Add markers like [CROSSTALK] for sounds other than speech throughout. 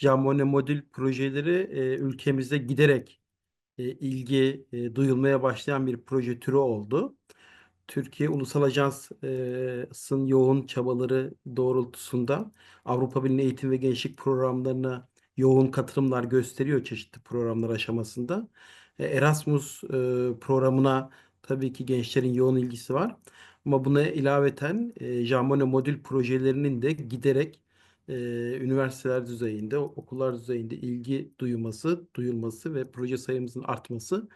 Jamone modül projeleri e, ülkemizde giderek e, ilgi e, duyulmaya başlayan bir proje türü oldu. Türkiye Ulusal Ajans'ın yoğun çabaları doğrultusunda Avrupa Birliği eğitim ve gençlik programlarına yoğun katılımlar gösteriyor çeşitli programlar aşamasında. E, Erasmus e, programına tabii ki gençlerin yoğun ilgisi var. Ama buna ilaveten e, Jamone modül projelerinin de giderek e, üniversiteler düzeyinde, okullar düzeyinde ilgi duyulması, duyulması ve proje sayımızın artması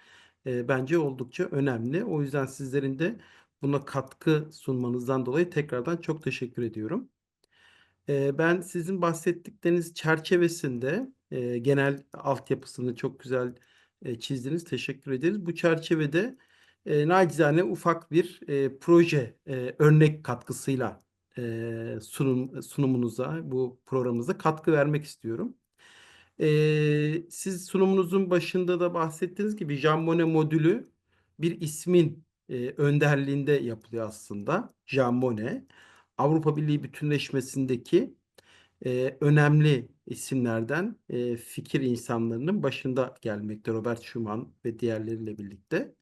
e, bence oldukça önemli. O yüzden sizlerin de buna katkı sunmanızdan dolayı tekrardan çok teşekkür ediyorum. E, ben sizin bahsettikleriniz çerçevesinde e, genel altyapısını çok güzel e, çizdiniz. Teşekkür ederiz. Bu çerçevede e, nacizane ufak bir e, proje e, örnek katkısıyla e, sunum sunumunuza, bu programımıza katkı vermek istiyorum. E, siz sunumunuzun başında da bahsettiğiniz gibi Jambone modülü bir ismin e, önderliğinde yapılıyor aslında. Jambone. Avrupa Birliği bütünleşmesindeki e, önemli isimlerden e, fikir insanlarının başında gelmekte Robert Schuman ve diğerleriyle birlikte.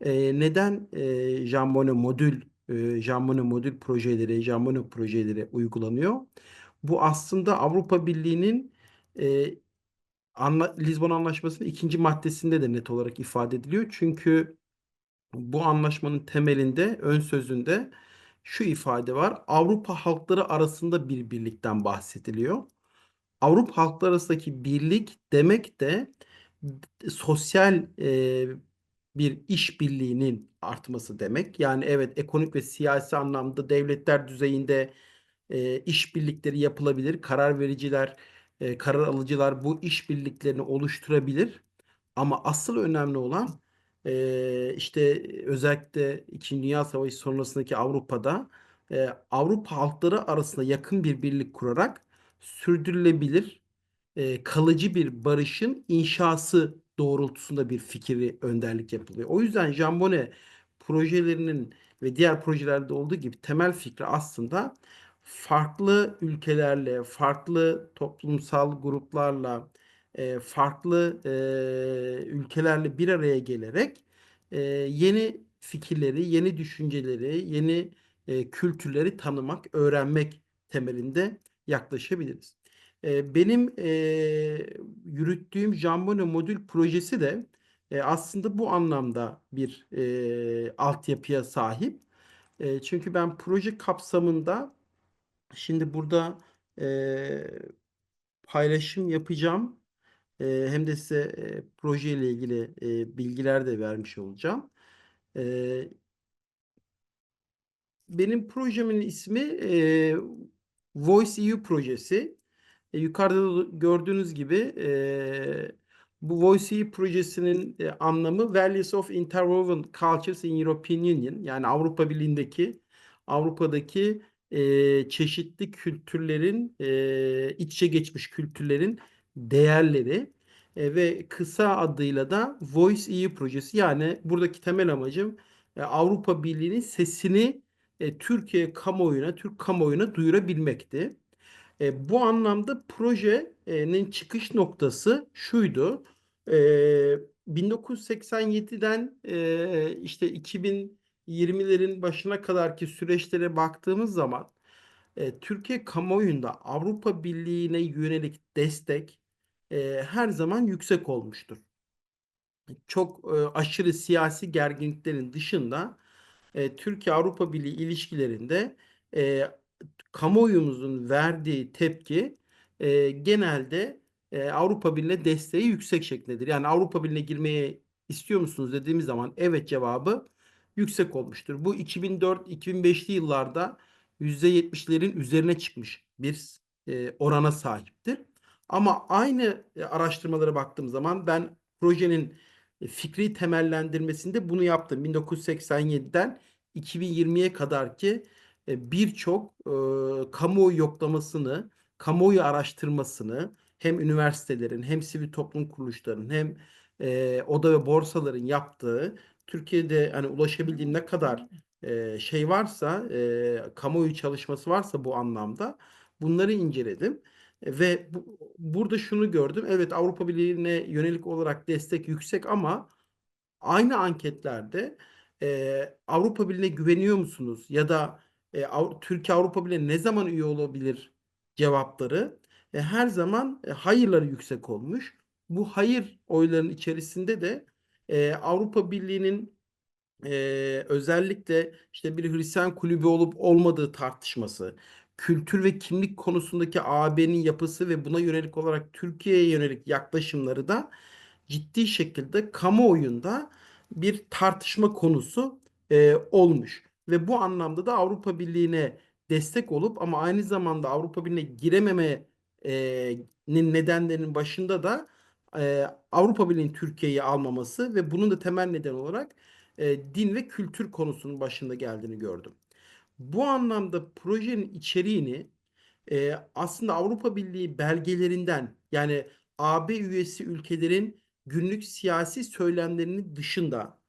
E, neden e, Jambone modül e, Jambone modül projeleri, Jambone projeleri uygulanıyor? Bu aslında Avrupa Birliği'nin e, Anla, Lizbon Anlaşması'nın ikinci maddesinde de net olarak ifade ediliyor. Çünkü bu anlaşmanın temelinde, ön sözünde şu ifade var. Avrupa halkları arasında bir birlikten bahsediliyor. Avrupa halkları arasındaki birlik demek de sosyal e, bir işbirliğinin artması demek. Yani evet ekonomik ve siyasi anlamda devletler düzeyinde e, işbirlikleri yapılabilir. Karar vericiler, e, karar alıcılar bu işbirliklerini oluşturabilir. Ama asıl önemli olan e, işte özellikle İkinci Dünya Savaşı sonrasındaki Avrupa'da e, Avrupa halkları arasında yakın bir birlik kurarak sürdürülebilir, e, kalıcı bir barışın inşası doğrultusunda bir fikri önderlik yapılıyor. O yüzden Jambone projelerinin ve diğer projelerde olduğu gibi temel fikri aslında farklı ülkelerle, farklı toplumsal gruplarla, e, farklı e, ülkelerle bir araya gelerek e, yeni fikirleri, yeni düşünceleri, yeni kültürleri tanımak, öğrenmek temelinde yaklaşabiliriz. Benim yürüttüğüm Jambone modül projesi de e, aslında bu anlamda bir e, altyapıya sahip. E, çünkü ben proje kapsamında şimdi burada e, paylaşım yapacağım. E, hem de size e, projeyle ilgili e, bilgiler de vermiş olacağım. E, benim projemin ismi e, Voice EU projesi. E, yukarıda da gördüğünüz gibi e, bu Voice projesinin e, anlamı Values of Interwoven Cultures in European Union yani Avrupa Birliği'ndeki Avrupa'daki e, çeşitli kültürlerin e, iç içe geçmiş kültürlerin değerleri e, ve kısa adıyla da Voice EU projesi yani buradaki temel amacım e, Avrupa Birliği'nin sesini e, Türkiye kamuoyuna, Türk kamuoyuna duyurabilmekti. E, bu anlamda projenin çıkış noktası şuydu. E, 1987'den e, işte 2020'lerin başına kadarki süreçlere baktığımız zaman e, Türkiye kamuoyunda Avrupa Birliği'ne yönelik destek e, her zaman yüksek olmuştur. Çok e, aşırı siyasi gerginliklerin dışında e, Türkiye-Avrupa Birliği ilişkilerinde e, kamuoyumuzun verdiği tepki e, genelde e, Avrupa Birliği'ne desteği yüksek şekildedir. Yani Avrupa Birliği'ne girmeye istiyor musunuz dediğimiz zaman evet cevabı yüksek olmuştur. Bu 2004-2005'li yıllarda %70'lerin üzerine çıkmış bir e, orana sahiptir. Ama aynı araştırmalara baktığım zaman ben projenin fikri temellendirmesinde bunu yaptım. 1987'den 2020'ye kadar ki birçok e, kamuoyu yoklamasını, kamuoyu araştırmasını hem üniversitelerin hem sivil toplum kuruluşlarının hem e, oda ve borsaların yaptığı Türkiye'de hani ulaşabildiğim ne kadar e, şey varsa e, kamuoyu çalışması varsa bu anlamda bunları inceledim. E, Ve bu, burada şunu gördüm. Evet Avrupa Birliği'ne yönelik olarak destek yüksek ama aynı anketlerde e, Avrupa Birliği'ne güveniyor musunuz? Ya da e, Av- Türkiye Avrupa Birliği'ne ne zaman üye olabilir cevapları e, her zaman e, hayırları yüksek olmuş. Bu hayır oylarının içerisinde de e, Avrupa Birliği'nin e, özellikle işte bir Hristiyan kulübü olup olmadığı tartışması, kültür ve kimlik konusundaki AB'nin yapısı ve buna yönelik olarak Türkiye'ye yönelik yaklaşımları da ciddi şekilde kamuoyunda bir tartışma konusu e, olmuş. Ve bu anlamda da Avrupa Birliği'ne destek olup ama aynı zamanda Avrupa Birliği'ne girememenin nedenlerinin başında da e, Avrupa Birliği'nin Türkiye'yi almaması ve bunun da temel neden olarak e, din ve kültür konusunun başında geldiğini gördüm. Bu anlamda projenin içeriğini e, aslında Avrupa Birliği belgelerinden yani AB üyesi ülkelerin günlük siyasi söylemlerinin dışında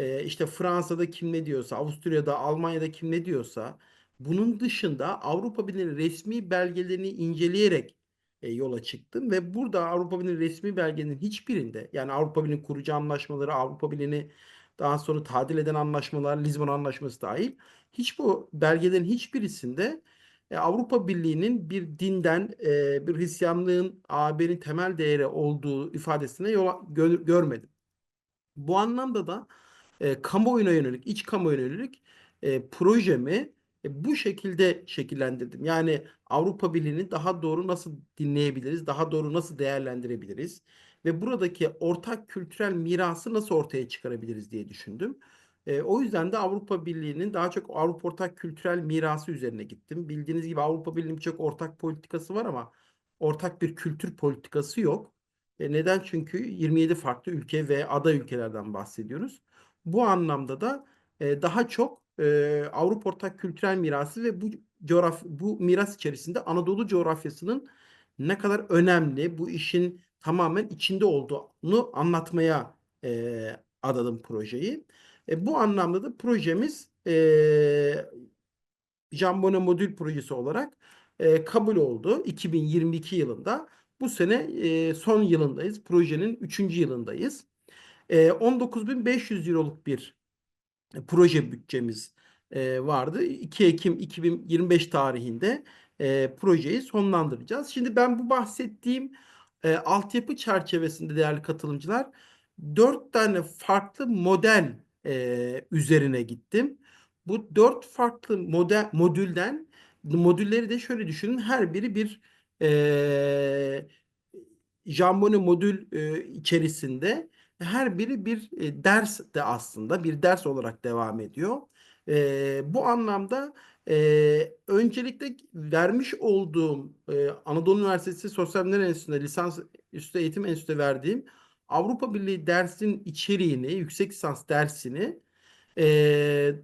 e, işte Fransa'da kim ne diyorsa, Avusturya'da, Almanya'da kim ne diyorsa bunun dışında Avrupa Birliği'nin resmi belgelerini inceleyerek e, yola çıktım ve burada Avrupa Birliği resmi belgenin hiçbirinde yani Avrupa Birliği kurucu anlaşmaları, Avrupa Birliği'ni daha sonra tadil eden anlaşmalar, Lizbon Anlaşması dahil hiç bu belgelerin hiçbirisinde e, Avrupa Birliği'nin bir dinden, e, bir Hristiyanlığın AB'nin temel değeri olduğu ifadesine yola, gö- görmedim. Bu anlamda da e, kamuoyuna yönelik, iç kamuoyuna yönelik e, projemi e, bu şekilde şekillendirdim. Yani Avrupa Birliği'ni daha doğru nasıl dinleyebiliriz, daha doğru nasıl değerlendirebiliriz ve buradaki ortak kültürel mirası nasıl ortaya çıkarabiliriz diye düşündüm. E, o yüzden de Avrupa Birliği'nin daha çok Avrupa ortak kültürel mirası üzerine gittim. Bildiğiniz gibi Avrupa Birliği'nin birçok ortak politikası var ama ortak bir kültür politikası yok. E, neden? Çünkü 27 farklı ülke ve aday ülkelerden bahsediyoruz. Bu anlamda da e, daha çok e, Avrupa Ortak Kültürel Mirası ve bu coğraf bu miras içerisinde Anadolu coğrafyasının ne kadar önemli, bu işin tamamen içinde olduğunu anlatmaya e, adadım projeyi. E, bu anlamda da projemiz e, Jambone Modül Projesi olarak e, kabul oldu 2022 yılında. Bu sene e, son yılındayız. Projenin 3. yılındayız. E, 19.500 euroluk bir proje bütçemiz e, vardı. 2 Ekim 2025 tarihinde e, projeyi sonlandıracağız. Şimdi ben bu bahsettiğim e, altyapı çerçevesinde değerli katılımcılar dört tane farklı model e, üzerine gittim. Bu dört farklı model modülden modülleri de şöyle düşünün. Her biri bir e, Jambone modül e, içerisinde her biri bir e, ders de aslında bir ders olarak devam ediyor. E, bu anlamda e, öncelikle vermiş olduğum e, Anadolu Üniversitesi Sosyal Bilimler Enstitüsü'nde lisans üstü eğitim enstitüsü verdiğim Avrupa Birliği dersin içeriğini, yüksek lisans dersini e,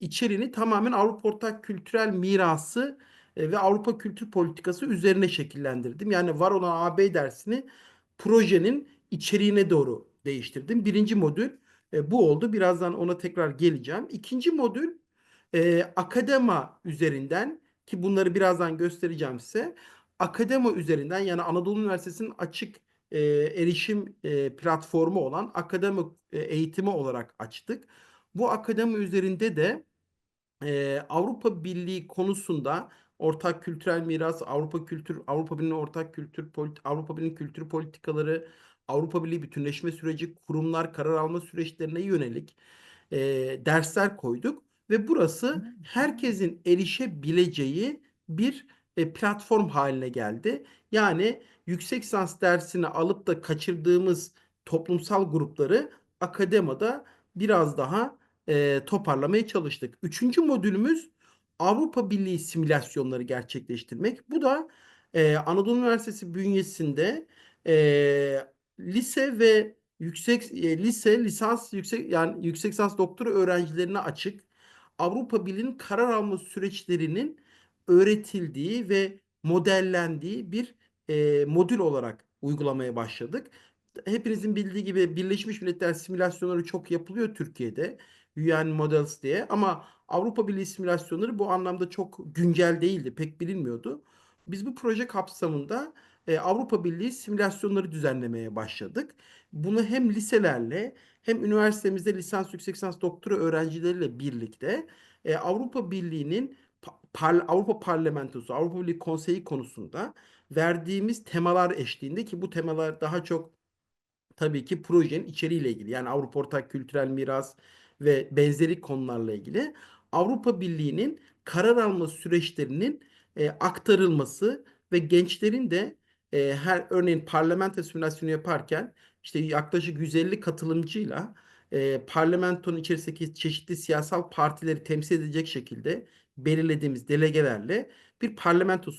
içeriğini tamamen Avrupa Ortak Kültürel Mirası e, ve Avrupa Kültür Politikası üzerine şekillendirdim. Yani var olan AB dersini projenin içeriğine doğru değiştirdim. Birinci modül e, bu oldu. Birazdan ona tekrar geleceğim. İkinci modül e, akadema üzerinden ki bunları birazdan göstereceğim size. Akadema üzerinden yani Anadolu Üniversitesi'nin açık e, erişim e, platformu olan akademi e, eğitimi olarak açtık. Bu akademi üzerinde de e, Avrupa Birliği konusunda ortak kültürel miras, Avrupa kültür, Avrupa Birliği ortak kültür polit, Avrupa Birliği kültür politikaları, Avrupa Birliği bütünleşme süreci, kurumlar karar alma süreçlerine yönelik e, dersler koyduk ve burası herkesin erişebileceği bir e, platform haline geldi. Yani yüksek lisans dersini alıp da kaçırdığımız toplumsal grupları akademada biraz daha e, toparlamaya çalıştık. Üçüncü modülümüz Avrupa Birliği simülasyonları gerçekleştirmek. Bu da e, Anadolu Üniversitesi bünyesinde e, lise ve yüksek e, lise, lisans, yüksek yani yüksek lisans doktora öğrencilerine açık Avrupa Birliği'nin karar alma süreçlerinin öğretildiği ve modellendiği bir e, modül olarak uygulamaya başladık. Hepinizin bildiği gibi Birleşmiş Milletler simülasyonları çok yapılıyor Türkiye'de. UN Models diye ama Avrupa Birliği simülasyonları bu anlamda çok güncel değildi, pek bilinmiyordu. Biz bu proje kapsamında e, Avrupa Birliği simülasyonları düzenlemeye başladık. Bunu hem liselerle hem üniversitemizde lisans, yüksek lisans, doktora öğrencileriyle birlikte e, Avrupa Birliği'nin pa- par- Avrupa Parlamentosu, Avrupa Birliği Konseyi konusunda verdiğimiz temalar eşliğinde ki bu temalar daha çok tabii ki projenin içeriğiyle ilgili. Yani Avrupa Ortak Kültürel Miras ve benzeri konularla ilgili Avrupa Birliği'nin karar alma süreçlerinin e, aktarılması ve gençlerin de e, her örneğin parlamento simülasyonu yaparken işte yaklaşık 150 katılımcıyla e, parlamentonun içerisindeki çeşitli siyasal partileri temsil edecek şekilde belirlediğimiz delegelerle bir parlamento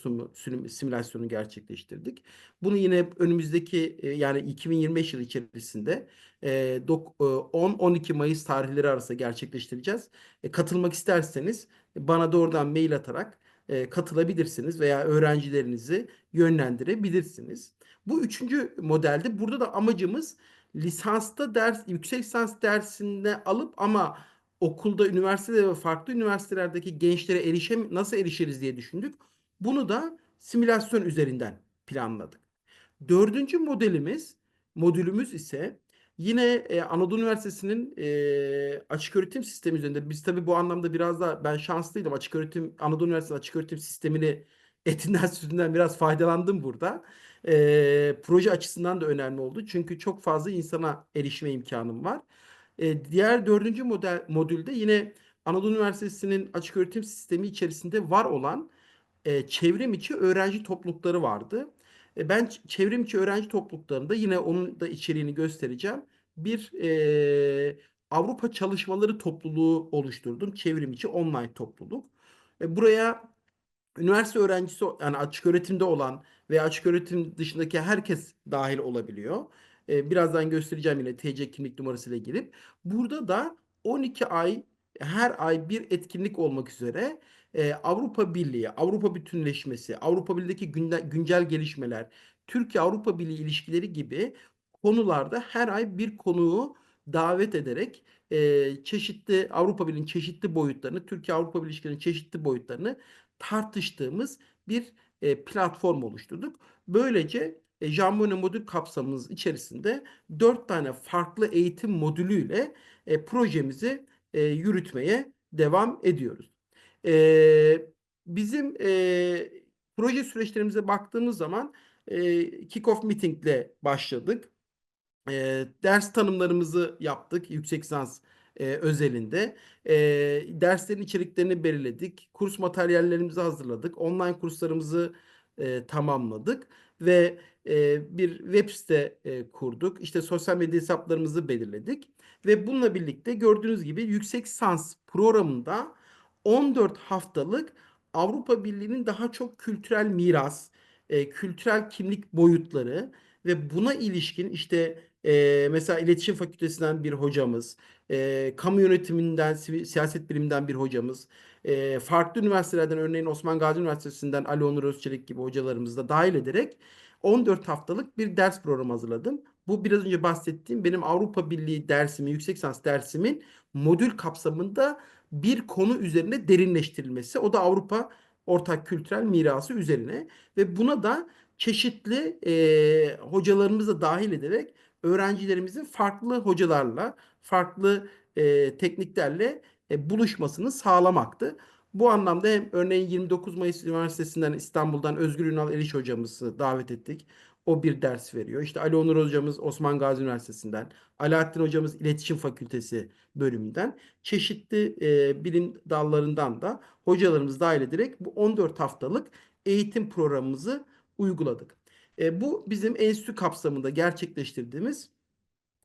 simülasyonu gerçekleştirdik. Bunu yine önümüzdeki e, yani 2025 yılı içerisinde e, dok- e, 10-12 Mayıs tarihleri arasında gerçekleştireceğiz. E, katılmak isterseniz bana doğrudan mail atarak e, katılabilirsiniz veya öğrencilerinizi yönlendirebilirsiniz. Bu üçüncü modelde burada da amacımız lisansta ders, yüksek lisans dersinde alıp ama okulda, üniversitede ve farklı üniversitelerdeki gençlere erişem nasıl erişiriz diye düşündük. Bunu da simülasyon üzerinden planladık. Dördüncü modelimiz, modülümüz ise yine e, Anadolu Üniversitesi'nin e, açık öğretim sistemi üzerinde. Biz tabii bu anlamda biraz da ben şanslıydım. Açık öğretim, Anadolu Üniversitesi açık öğretim sistemini [LAUGHS] etinden sütünden biraz faydalandım burada. E, proje açısından da önemli oldu. Çünkü çok fazla insana erişme imkanım var. E, diğer dördüncü model modülde yine Anadolu Üniversitesi'nin açık öğretim sistemi içerisinde var olan e, çevrim içi öğrenci toplulukları vardı. E, ben ç- çevrim içi öğrenci topluluklarında yine onun da içeriğini göstereceğim. Bir e, Avrupa Çalışmaları Topluluğu oluşturdum. Çevrim içi online topluluk. E, buraya üniversite öğrencisi yani açık öğretimde olan veya açık öğretim dışındaki herkes dahil olabiliyor. Ee, birazdan göstereceğim yine TC kimlik numarasıyla girip. Burada da 12 ay her ay bir etkinlik olmak üzere e, Avrupa Birliği, Avrupa bütünleşmesi, Avrupa Birliği'deki günde- güncel gelişmeler, Türkiye-Avrupa Birliği ilişkileri gibi konularda her ay bir konuğu davet ederek e, çeşitli Avrupa Birliği'nin çeşitli boyutlarını, Türkiye-Avrupa Birliği ilişkilerinin çeşitli boyutlarını tartıştığımız bir e, platform oluşturduk. Böylece e, Jambone modül kapsamımız içerisinde dört tane farklı eğitim modülüyle e, projemizi e, yürütmeye devam ediyoruz. E, bizim e, proje süreçlerimize baktığımız zaman e, kick-off meetingle başladık. E, ders tanımlarımızı yaptık yüksek lisans e, özelinde. E, derslerin içeriklerini belirledik. Kurs materyallerimizi hazırladık. Online kurslarımızı e, tamamladık ve bir web site kurduk. İşte sosyal medya hesaplarımızı belirledik ve bununla birlikte gördüğünüz gibi yüksek lisans programında 14 haftalık Avrupa Birliği'nin daha çok kültürel miras, kültürel kimlik boyutları ve buna ilişkin işte e, mesela iletişim fakültesinden bir hocamız, e, kamu yönetiminden, siyaset biliminden bir hocamız, e, farklı üniversitelerden örneğin Osman Gazi Üniversitesi'nden Ali Onur Özçelik gibi hocalarımızı da dahil ederek 14 haftalık bir ders programı hazırladım. Bu biraz önce bahsettiğim benim Avrupa Birliği dersimi, yüksek lisans dersimin modül kapsamında bir konu üzerine derinleştirilmesi. O da Avrupa ortak kültürel mirası üzerine ve buna da çeşitli e, hocalarımızı da dahil ederek öğrencilerimizin farklı hocalarla, farklı e, tekniklerle e, buluşmasını sağlamaktı. Bu anlamda hem örneğin 29 Mayıs Üniversitesi'nden İstanbul'dan Özgür Ünal Eriş hocamızı davet ettik. O bir ders veriyor. İşte Ali Onur hocamız Osman Gazi Üniversitesi'nden, Alaaddin hocamız İletişim Fakültesi bölümünden, çeşitli e, bilim dallarından da hocalarımız dahil ederek bu 14 haftalık eğitim programımızı uyguladık. E, bu bizim enstitü kapsamında gerçekleştirdiğimiz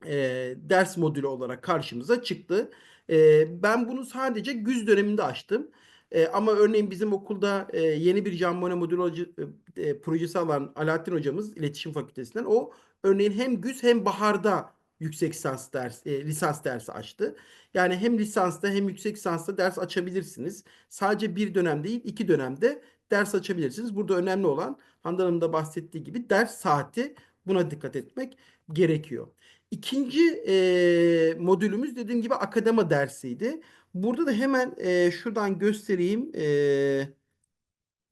e, ders modülü olarak karşımıza çıktı. E, ben bunu sadece güz döneminde açtım. E, ama örneğin bizim okulda e, yeni bir Jambone modülü e, e, projesi alan Alaaddin hocamız İletişim Fakültesinden o örneğin hem güz hem baharda yüksek lisans ders e, lisans dersi açtı. Yani hem lisansta hem yüksek lisansta ders açabilirsiniz. Sadece bir dönem değil, iki dönemde ders açabilirsiniz. Burada önemli olan Handan da bahsettiği gibi ders saati buna dikkat etmek gerekiyor. İkinci e, modülümüz dediğim gibi akadema dersiydi. Burada da hemen e, şuradan göstereyim e,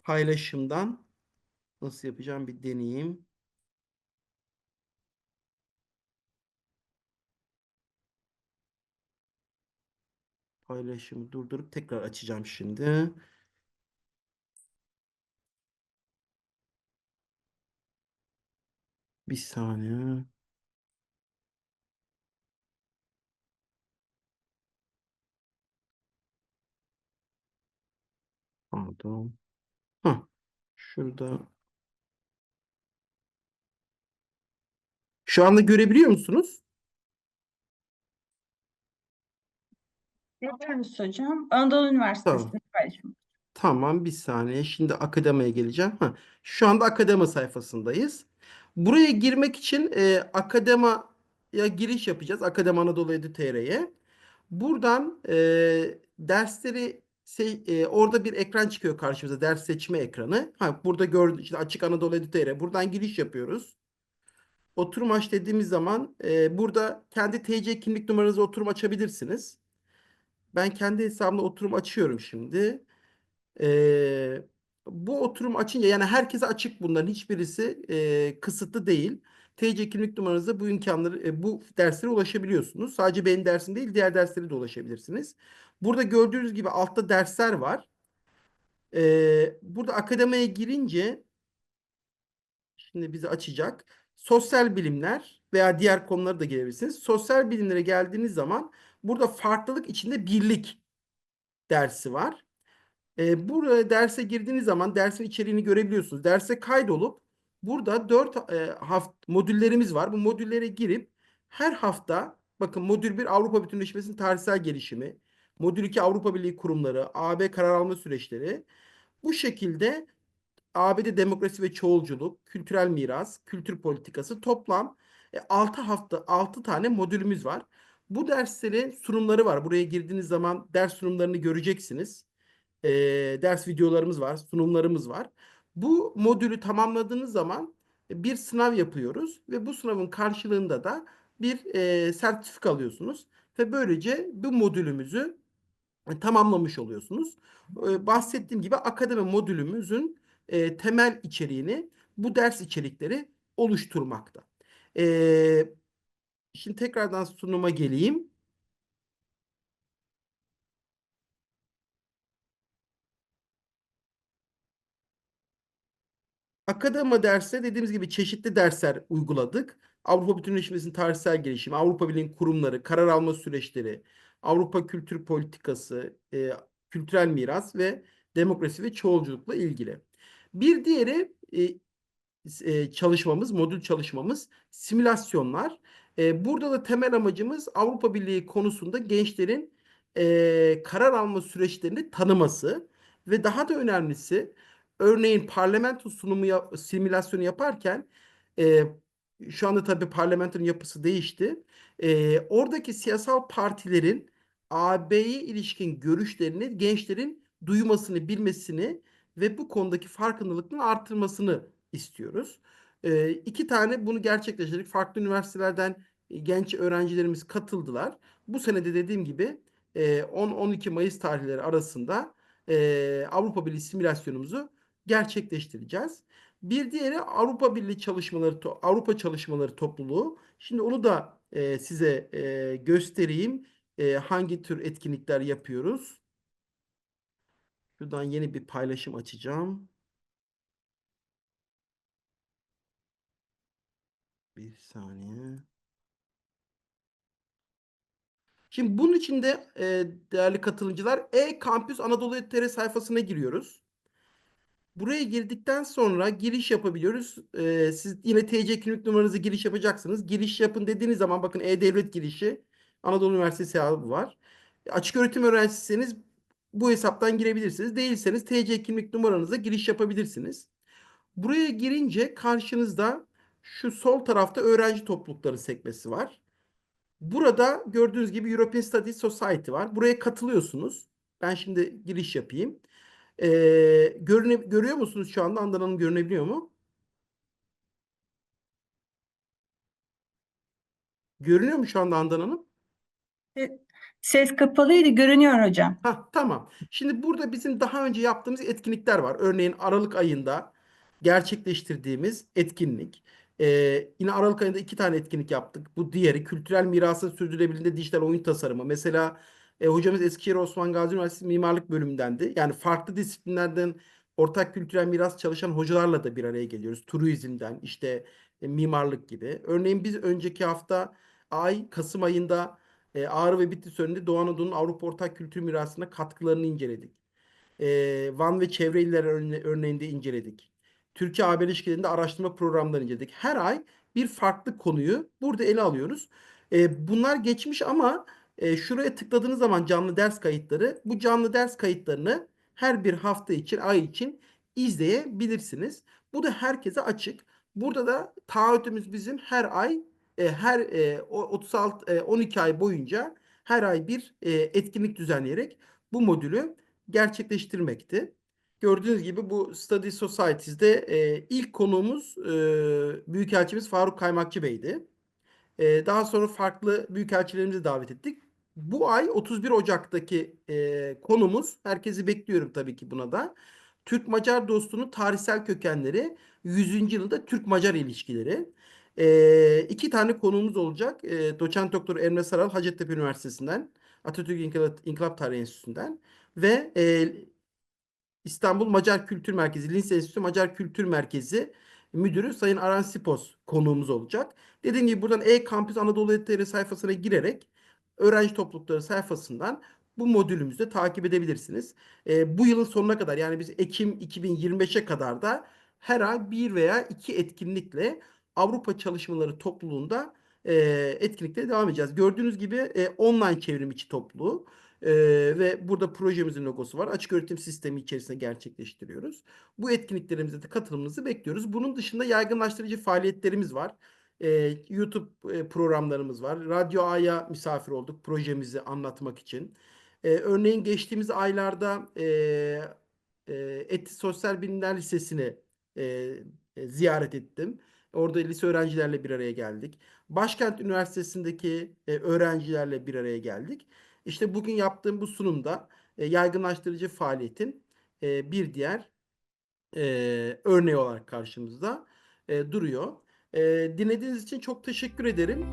paylaşımdan. Nasıl yapacağım bir deneyeyim. Paylaşımı durdurup tekrar açacağım şimdi. Bir saniye. Pardon. Hah, şurada. Şu anda görebiliyor musunuz? Görüyoruz hocam. Anadolu Üniversitesi Tamam. paylaşımı. Tamam bir saniye. Şimdi akademiye geleceğim. Ha, şu anda akademi sayfasındayız. Buraya girmek için e, akademaya giriş yapacağız. Akademi Anadolu Edu.tr'ye. Buradan e, dersleri se- e, orada bir ekran çıkıyor karşımıza. Ders seçme ekranı. Ha, burada gördüğünüz işte Açık Anadolu Edu.tr. Buradan giriş yapıyoruz. Oturum aç dediğimiz zaman e, burada kendi TC kimlik numaranızı oturum açabilirsiniz. Ben kendi hesabımda oturum açıyorum şimdi. Ee, bu oturum açınca yani herkese açık bunların hiçbirisi e, kısıtlı değil. TC kimlik numaranızla bu imkanları e, bu derslere ulaşabiliyorsunuz. Sadece benim dersim değil diğer derslere de ulaşabilirsiniz. Burada gördüğünüz gibi altta dersler var. Ee, burada akademiye girince şimdi bizi açacak. Sosyal bilimler veya diğer konulara da gelebilirsiniz. Sosyal bilimlere geldiğiniz zaman burada farklılık içinde birlik dersi var. E, buraya derse girdiğiniz zaman dersin içeriğini görebiliyorsunuz. Derse kaydolup burada 4 e, haft modüllerimiz var. Bu modüllere girip her hafta bakın modül 1 Avrupa Bütünleşmesi'nin tarihsel gelişimi, modül 2 Avrupa Birliği kurumları, AB karar alma süreçleri. Bu şekilde ABD demokrasi ve çoğulculuk, kültürel miras, kültür politikası toplam 6 hafta 6 tane modülümüz var. Bu derslerin sunumları var. Buraya girdiğiniz zaman ders sunumlarını göreceksiniz e, ders videolarımız var, sunumlarımız var. Bu modülü tamamladığınız zaman bir sınav yapıyoruz ve bu sınavın karşılığında da bir e, sertifika alıyorsunuz ve böylece bu modülümüzü tamamlamış oluyorsunuz. E, bahsettiğim gibi akademi modülümüzün e, temel içeriğini bu ders içerikleri oluşturmakta. E, şimdi tekrardan sunuma geleyim. Akademi dersi dediğimiz gibi çeşitli dersler uyguladık. Avrupa Bütünleşmesi'nin tarihsel gelişimi, Avrupa Birliği kurumları, karar alma süreçleri, Avrupa kültür politikası, e, kültürel miras ve demokrasi ve çoğulculukla ilgili. Bir diğeri e, e, çalışmamız, modül çalışmamız simülasyonlar. E, burada da temel amacımız Avrupa Birliği konusunda gençlerin e, karar alma süreçlerini tanıması ve daha da önemlisi örneğin parlamento sunumu yap- simülasyonu yaparken e, şu anda tabii parlamentonun yapısı değişti. E, oradaki siyasal partilerin AB'ye ilişkin görüşlerini gençlerin duymasını, bilmesini ve bu konudaki farkındalıkın artırmasını istiyoruz. E, iki tane bunu gerçekleştirdik. Farklı üniversitelerden e, genç öğrencilerimiz katıldılar. Bu senede dediğim gibi e, 10-12 Mayıs tarihleri arasında e, Avrupa Birliği simülasyonumuzu gerçekleştireceğiz. Bir diğeri Avrupa Birliği çalışmaları, Avrupa Çalışmaları Topluluğu. Şimdi onu da e, size e, göstereyim. E, hangi tür etkinlikler yapıyoruz? Şuradan yeni bir paylaşım açacağım. Bir saniye. Şimdi bunun için de e, değerli katılımcılar E-Kampüs Anadolu ETR sayfasına giriyoruz. Buraya girdikten sonra giriş yapabiliyoruz. Ee, siz yine TC kimlik numaranızı giriş yapacaksınız. Giriş yapın dediğiniz zaman bakın E-Devlet girişi Anadolu Üniversitesi hesabı var. Açık öğretim öğrencisiniz bu hesaptan girebilirsiniz. Değilseniz TC kimlik numaranıza giriş yapabilirsiniz. Buraya girince karşınızda şu sol tarafta öğrenci toplulukları sekmesi var. Burada gördüğünüz gibi European Studies Society var. Buraya katılıyorsunuz. Ben şimdi giriş yapayım. Ee, görüne, görüyor musunuz şu anda? Handan Hanım görünebiliyor mu? Görünüyor mu şu anda Handan Hanım? Ses kapalıydı, görünüyor hocam. Ha tamam. Şimdi burada bizim daha önce yaptığımız etkinlikler var. Örneğin Aralık ayında gerçekleştirdiğimiz etkinlik. Ee, yine Aralık ayında iki tane etkinlik yaptık. Bu diğeri kültürel mirasın sürdürülebilirliğinde dijital oyun tasarımı. Mesela e, hocamız Eskişehir Osman Gazi Üniversitesi Mimarlık Bölümündendi. Yani farklı disiplinlerden ortak kültürel miras çalışan hocalarla da bir araya geliyoruz. Turizmden, işte e, mimarlık gibi. Örneğin biz önceki hafta ay Kasım ayında e, Ağrı ve Bitlis önünde Doğu Anadolu'nun Avrupa Ortak Kültür Mirası'na katkılarını inceledik. E, Van ve çevre iller örne- örneğinde inceledik. Türkiye-AB ilişkilerinde araştırma programlarını inceledik. Her ay bir farklı konuyu burada ele alıyoruz. E, bunlar geçmiş ama e, şuraya tıkladığınız zaman canlı ders kayıtları, bu canlı ders kayıtlarını her bir hafta için, ay için izleyebilirsiniz. Bu da herkese açık. Burada da taahhütümüz bizim her ay, e, her e, o- 36, e, 12 ay boyunca her ay bir e, etkinlik düzenleyerek bu modülü gerçekleştirmekti. Gördüğünüz gibi bu Study Societies'de e, ilk konuğumuz e, Büyükelçimiz Faruk Kaymakçı Bey'di. E, daha sonra farklı büyükelçilerimizi davet ettik. Bu ay 31 Ocak'taki e, konumuz, herkesi bekliyorum tabii ki buna da. Türk-Macar dostluğunun tarihsel kökenleri, 100. yılında Türk-Macar ilişkileri. E, iki tane konuğumuz olacak. E, Doçent Doktor Emre Saral Hacettepe Üniversitesi'nden, Atatürk İnkılap, İnkılap Tarihi Enstitüsü'nden ve e, İstanbul Macar Kültür Merkezi, Linz Enstitüsü Macar Kültür Merkezi Müdürü Sayın Aran Sipos konuğumuz olacak. Dediğim gibi buradan E-Kampüs Anadolu TR sayfasına girerek öğrenci toplulukları sayfasından bu modülümüzü de takip edebilirsiniz. E, bu yılın sonuna kadar yani biz Ekim 2025'e kadar da her ay bir veya iki etkinlikle Avrupa Çalışmaları Topluluğu'nda e, etkinliklere devam edeceğiz. Gördüğünüz gibi e, online çevrim içi topluluğu. Ee, ve burada projemizin logosu var. Açık öğretim sistemi içerisinde gerçekleştiriyoruz. Bu etkinliklerimize de katılımınızı bekliyoruz. Bunun dışında yaygınlaştırıcı faaliyetlerimiz var. Ee, YouTube e, programlarımız var. Radyo A'ya misafir olduk projemizi anlatmak için. Ee, örneğin geçtiğimiz aylarda e, e, ETİ Sosyal Bilimler Lisesi'ni e, e, ziyaret ettim. Orada lise öğrencilerle bir araya geldik. Başkent Üniversitesi'ndeki e, öğrencilerle bir araya geldik. İşte bugün yaptığım bu sunumda e, yaygınlaştırıcı faaliyetin e, bir diğer e, örneği olarak karşımızda e, duruyor. E, dinlediğiniz için çok teşekkür ederim.